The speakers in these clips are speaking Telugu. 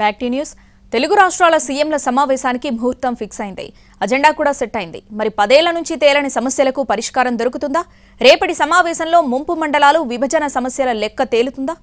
Back news. తెలుగు రాష్ట్రాల సీఎంల సమావేశానికి ముహూర్తం ఫిక్స్ అయింది. అజెండా కూడా సెట్ అయింది. మరి పదేళ్ళ నుంచి తేలని సమస్యలకు పరిష్కారం దొరుకుతుందా? రేపటి సమావేశంలో ముంపు మండలాలు విభజన సమస్యల లెక్క తేలుతుందా?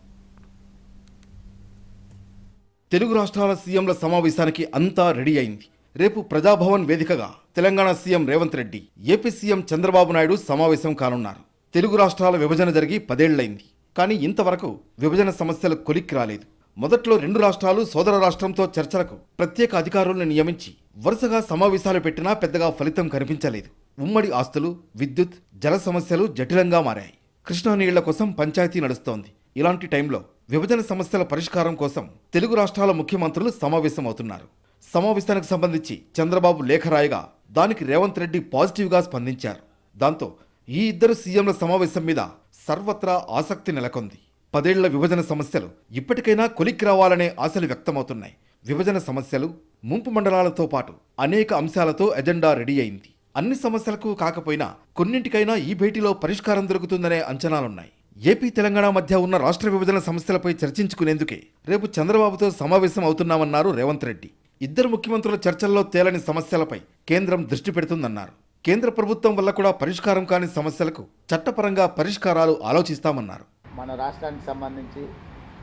తెలుగు రాష్ట్రాల సీఎంల సమావేశానికి అంతా రెడీ అయింది. రేపు ప్రజాభవన్ వేదికగా Telangana CM Revanth Reddy AP CM Chandrababu Naidu సమావేశం కానున్నారు. తెలుగు రాష్ట్రాల విభజన జరిగి పదేళ్ళైంది. కానీ ఇంతవరకు విభజన సమస్యలు కొలిక్కి రాలేదు. మొదట్లో రెండు రాష్ట్రాలు సోదర రాష్ట్రంతో చర్చలకు ప్రత్యేక అధికారులను నియమించి వరుసగా సమావేశాలు పెట్టినా పెద్దగా ఫలితం కనిపించలేదు. ఉమ్మడి ఆస్తులు విద్యుత్ జల సమస్యలు జటిలంగా మారాయి. కృష్ణా నీళ్ళ కోసం పంచాయతీ నడుస్తోంది. ఇలాంటి టైంలో విభజన సమస్యల పరిష్కారం కోసం తెలుగు రాష్ట్రాల ముఖ్యమంత్రులు సమావేశమవుతున్నారు. సమావేశానికి సంబంధించి చంద్రబాబు లేఖ రాయగా దానికి రేవంత్ రెడ్డి పాజిటివ్గా స్పందించారు. దాంతో ఈ ఇద్దరు సీఎంల సమావేశం మీద సర్వత్రా ఆసక్తి నెలకొంది. పదేళ్ళ విభజన సమస్యలు ఇప్పటికైనా కొలిక్కి రావాలనే ఆశలు వ్యక్తమవుతున్నాయి. విభజన సమస్యలు ముంపు మండలాలతో పాటు అనేక అంశాలతో ఎజెండా రెడీ అయింది. అన్ని సమస్యలకు కాకపోయినా కొన్నింటికైనా ఈ భేటీలో పరిష్కారం దొరుకుతుందనే అంచనాలున్నాయి. ఏపీ తెలంగాణ మధ్య ఉన్న రాష్ట్ర విభజన సమస్యలపై చర్చించుకునేందుకే రేపు చంద్రబాబుతో సమావేశం అవుతున్నామన్నారు రేవంత్ రెడ్డి. ఇద్దరు ముఖ్యమంత్రుల చర్చల్లో తేలని సమస్యలపై కేంద్రం దృష్టి పెడుతుందన్నారు. కేంద్ర ప్రభుత్వం వల్ల కూడా పరిష్కారం కాని సమస్యలకు చట్టపరంగా పరిష్కారాలు ఆలోచిస్తామన్నారు. మన రాష్ట్రానికి సంబంధించి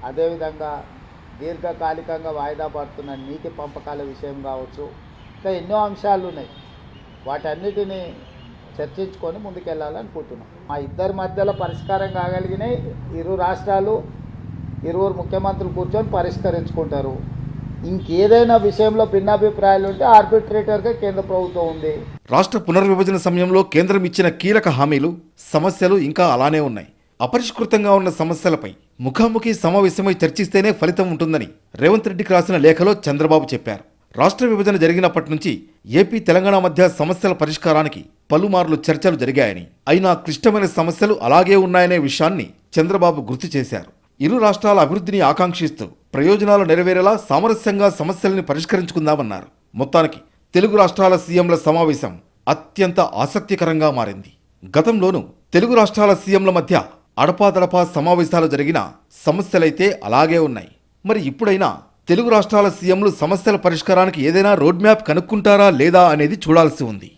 అదేవిధంగా దీర్ఘకాలికంగా వాయిదా పడుతున్న నీటి పంపకాల విషయం కావచ్చు ఇంకా ఎన్నో అంశాలు ఉన్నాయి. వాటన్నిటిని చర్చించుకొని ముందుకెళ్ళాలనుకుంటున్నాం. మా ఇద్దరి మధ్యలో పరిష్కారం కాగలిగినాయి ఇరు రాష్ట్రాలు ఇరువురు ముఖ్యమంత్రులు కూర్చొని పరిష్కరించుకుంటారు. ఇంకేదైనా విషయంలో భిన్నాభిప్రాయాలు ఉంటే ఆర్బిట్రేటర్గా కేంద్ర ప్రభుత్వం ఉంది. రాష్ట్ర పునర్విభజన సమయంలో కేంద్రం ఇచ్చిన కీలక హామీలు సమస్యలు ఇంకా అలానే ఉన్నాయి. అపరిష్కృతంగా ఉన్న సమస్యలపై ముఖాముఖి సమావేశమై చర్చిస్తేనే ఫలితం ఉంటుందని రేవంత్ రెడ్డికి రాసిన లేఖలో చంద్రబాబు చెప్పారు. రాష్ట్ర విభజన జరిగినప్పటి నుంచి ఏపీ తెలంగాణ మధ్య సమస్యల పరిష్కారానికి పలుమార్లు చర్చలు జరిగాయని అయినా క్లిష్టమైన సమస్యలు అలాగే ఉన్నాయనే విషయాన్ని చంద్రబాబు గుర్తు చేశారు. ఇరు రాష్ట్రాల అభివృద్ధిని ఆకాంక్షిస్తూ ప్రయోజనాలు నెరవేరేలా సామరస్యంగా సమస్యల్ని పరిష్కరించుకుందామన్నారు. మొత్తానికి తెలుగు రాష్ట్రాల సీఎంల సమావేశం అత్యంత ఆసక్తికరంగా మారింది. గతంలోనూ తెలుగు రాష్ట్రాల సీఎంల మధ్య అడపాదడపా సమావేశాలు జరిగిన సమస్యలైతే అలాగే ఉన్నాయి. మరి ఇప్పుడైనా తెలుగు రాష్ట్రాల సీఎంలు సమస్యల పరిష్కారానికి ఏదైనా రోడ్ మ్యాప్ కనుక్కుంటారా లేదా అనేది చూడాల్సి ఉంది.